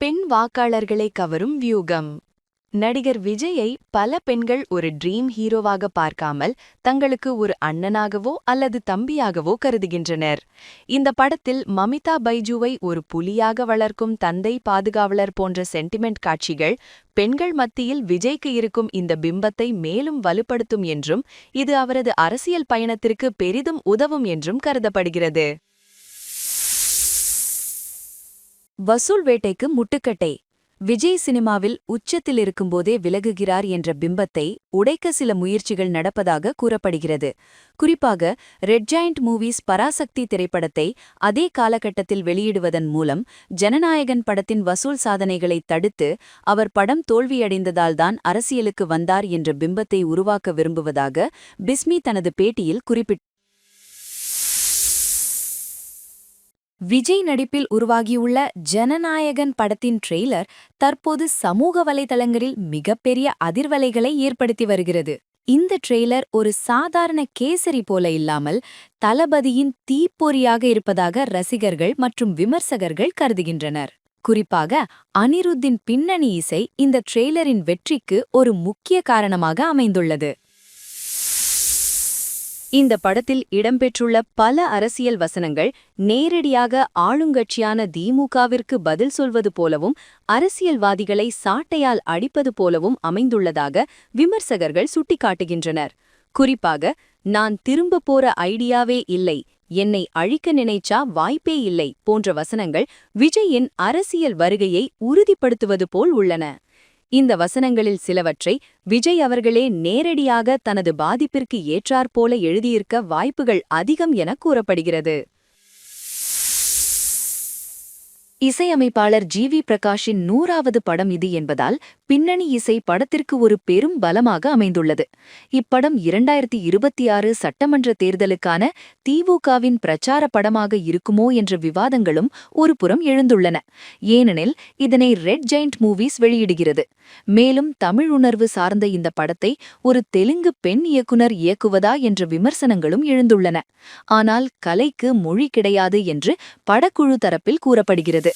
பெண் வாக்காளர்களை கவரும் வியூகம். நடிகர் விஜயை பல பெண்கள் ஒரு ட்ரீம் ஹீரோவாக பார்க்காமல் தங்களுக்கு ஒரு அண்ணனாகவோ அல்லது தம்பியாகவோ கருதுகின்றனர். இந்த படத்தில் மமிதா பைஜுவை ஒரு புலியாக வளர்க்கும் தந்தை பாதுகாவலர் போன்ற சென்டிமெண்ட் காட்சிகள் பெண்கள் மத்தியில் விஜய்க்கு இருக்கும் இந்த பிம்பத்தை மேலும் வலுப்படுத்தும் என்றும் இது அவரது அரசியல் பயணத்திற்கு பெரிதும் உதவும் என்றும் கருதப்படுகிறது. வசூல் வேட்டைக்கு முட்டுக்கட்டை. விஜய் சினிமாவில் உச்சத்தில் இருக்கும்போதே விலகுகிறார் என்ற பிம்பத்தை உடைக்க சில முயற்சிகள் நடப்பதாக கூறப்படுகிறது. குறிப்பாக ரெட் ஜாயிண்ட் மூவிஸ் பராசக்தி திரைப்படத்தை அதே காலகட்டத்தில் வெளியிடுவதன் மூலம் ஜனநாயகன் படத்தின் வசூல் சாதனைகளை தடுத்து அவர் படம் தோல்வியடைந்ததால்தான் அரசியலுக்கு வந்தார் என்ற பிம்பத்தை உருவாக்க விரும்புவதாக பிஸ்மி தனது பேட்டியில் குறிப்பிட்டார். விஜய் நடிப்பில் உருவாகியுள்ள ஜனநாயகன் படத்தின் ட்ரெய்லர் தற்போது சமூக வலைதளங்களில் மிகப்பெரிய அதிர்வலைகளை ஏற்படுத்தி வருகிறது. இந்த ட்ரெய்லர் ஒரு சாதாரண கேசரி போல இல்லாமல் தளபதியின் தீப்பொறியாக இருப்பதாக ரசிகர்கள் மற்றும் விமர்சகர்கள் கருதுகின்றனர். குறிப்பாக அனிருத்தின் பின்னணி இசை இந்த ட்ரெய்லரின் வெற்றிக்கு ஒரு முக்கிய காரணமாக அமைந்துள்ளது. இந்த படத்தில் இடம்பெற்றுள்ள பல அரசியல் வசனங்கள் நேரடியாக ஆளுங்கட்சியான திமுகவிற்கு பதில் சொல்வது போலவும் அரசியல்வாதிகளை சாட்டையால் அடிப்பது போலவும் அமைந்துள்ளதாக விமர்சகர்கள் சுட்டிக்காட்டுகின்றனர். குறிப்பாக நான் திரும்ப போற ஐடியாவே இல்லை என்னை அழிக்க நினைச்சா வாய்ப்பே இல்லை போன்ற வசனங்கள் விஜயின் அரசியல் வருகையை உறுதிப்படுத்துவது போல் உள்ளன. இந்த வசனங்களில் சிலவற்றை விஜய் அவர்களே நேரடியாக தனது பாதிப்பிற்கு ஏற்றாற்போல எழுதியிருக்க வாய்ப்புகள் அதிகம் என கூறப்படுகிறது. இசையமைப்பாளர் ஜி வி பிரகாஷின் நூறாவது படம் இது என்பதால் பின்னணி இசை படத்திற்கு ஒரு பெரும் பலமாக அமைந்துள்ளது. இப்படம் இரண்டாயிரத்தி இருபத்தி ஆறு சட்டமன்ற தேர்தலுக்கான திமுகவின் பிரச்சார படமாக இருக்குமோ என்ற விவாதங்களும் ஒருபுறம் எழுந்துள்ளன. ஏனெனில் இதனை ரெட் ஜெயிண்ட் மூவிஸ் வெளியிடுகிறது. மேலும் தமிழ் உணர்வு சார்ந்த இந்த படத்தை ஒரு தெலுங்கு பெண் இயக்குனர் இயக்குவதா என்ற விமர்சனங்களும் எழுந்துள்ளன. ஆனால் கலைக்கு மொழி கிடையாது என்று படக்குழு தரப்பில் கூறப்படுகிறது.